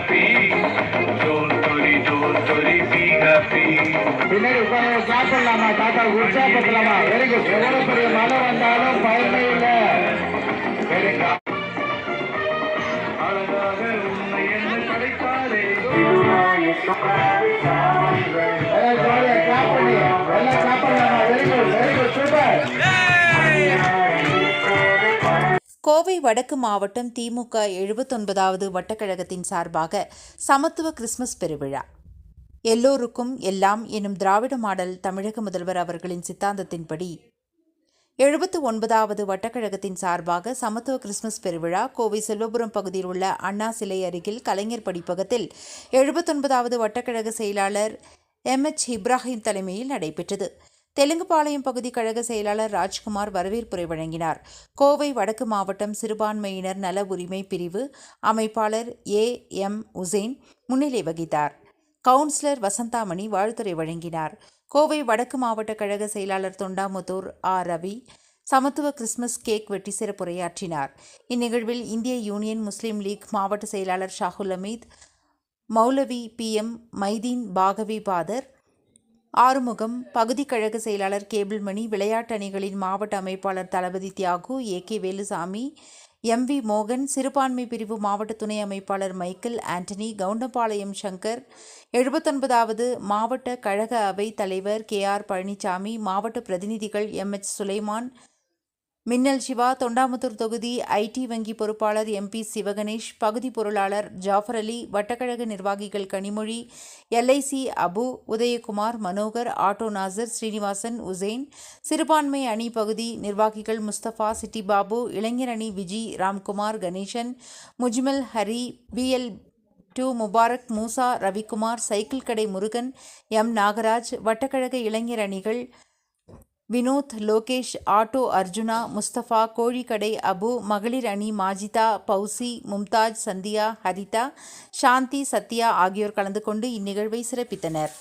happy. Don't worry, don't worry, be happy. பின்னாடி உட்கார clap பண்ணலாமா தாத்தா உற்சாகப்படலாமா வெரி குட் எவ்வளவு பெரிய மழை வந்தாலும் பயமே இல்லை வெரி அழகாக உன்னை என்ன கிடைத்தாரே கோவை வடக்கு மாவட்டம் திமுக எழுபத்தொன்பதாவது வட்டக்கழகத்தின் சார்பாக சமத்துவ கிறிஸ்துமஸ் பெருவிழா. எல்லோருக்கும் எல்லாம் எனும் திராவிட மாடல் தமிழக முதல்வர் அவர்களின் சித்தாந்தத்தின்படி எழுபத்து ஒன்பதாவது வட்டக்கழகத்தின் சார்பாக சமத்துவ கிறிஸ்துமஸ் பெருவிழா கோவை செல்வபுரம் பகுதியில் உள்ள அண்ணா சிலை அருகில் கலைஞர் படிப்பகத்தில் எழுபத்தொன்பதாவது வட்டக்கழக செயலாளர் எம் எச் இப்ராஹிம் தலைமையில் நடைபெற்றது. தெலுங்குபாளையம் பகுதி கழக செயலாளர் ராஜ்குமார் வரவேற்புரை வழங்கினார். கோவை வடக்கு மாவட்டம் சிறுபான்மையினர் நல உரிமை பிரிவு அமைப்பாளர் ஏ. எம். உசேன் முன்னிலை வகித்தார். கவுன்சிலர் வசந்தாமணி வாழ்த்துரை வழங்கினார். கோவை வடக்கு மாவட்ட கழக செயலாளர் தொண்டாமுத்தூர் ஆர். ரவி சமத்துவ கிறிஸ்துமஸ் கேக் வெட்டி சிறப்புரையாற்றினார். இந்நிகழ்வில் இந்திய யூனியன் முஸ்லீம் லீக் மாவட்ட செயலாளர் ஷாகுல் அமீத் மௌலவி பி. எம். மைதீன் பாகவி பாதர் ஆறுமுகம் பகுதி கழக செயலாளர் கேபிள்மணி விளையாட்டு அணிகளின் மாவட்ட அமைப்பாளர் தளபதி Thiyagu A. K. Velusamy M. V. மோகன் சிறுபான்மை பிரிவு மாவட்ட துணை அமைப்பாளர் மைக்கேல் ஆண்டனி கவுண்டபாளையம் சங்கர் எழுபத்தொன்பதாவது மாவட்ட கழக அவை தலைவர் கே. ஆர். பழனிசாமி மாவட்ட பிரதிநிதிகள் எம். எச். சுலைமான் மின்னல் சிவா தொண்டாமுத்தூர் தொகுதி ஐடி வங்கி பொறுப்பாளர் எம்பி சிவகணேஷ் பகுதி பொருளாளர் ஜாஃபர் அலி வட்டக்கழக நிர்வாகிகள் கனிமொழி எல்ஐசி அபு உதயகுமார் மனோகர் ஆட்டோ நாசர் ஸ்ரீனிவாசன் உசேன் சிறுபான்மை அணி பகுதி நிர்வாகிகள் முஸ்தபா சிட்டி பாபு இளைஞர் அணி Viji Ramkumar Ganesan Mujmal Hari PL two Mubarak Moosa Ravikumar cycle கடை முருகன் எம் நாகராஜ் வட்டக்கழக இளைஞர் அணிகள் வினோத் லோகேஷ் ஆட்டோ அர்ஜுனா முஸ்தபா கோழிக்கடை அபு மகளிர் அணி மாஜிதா பௌசி மும்தாஜ் சந்தியா ஹரிதா சாந்தி சத்யா ஆகியோர் கலந்து கொண்டு இந்நிகழ்வை சிறப்பித்தனர்.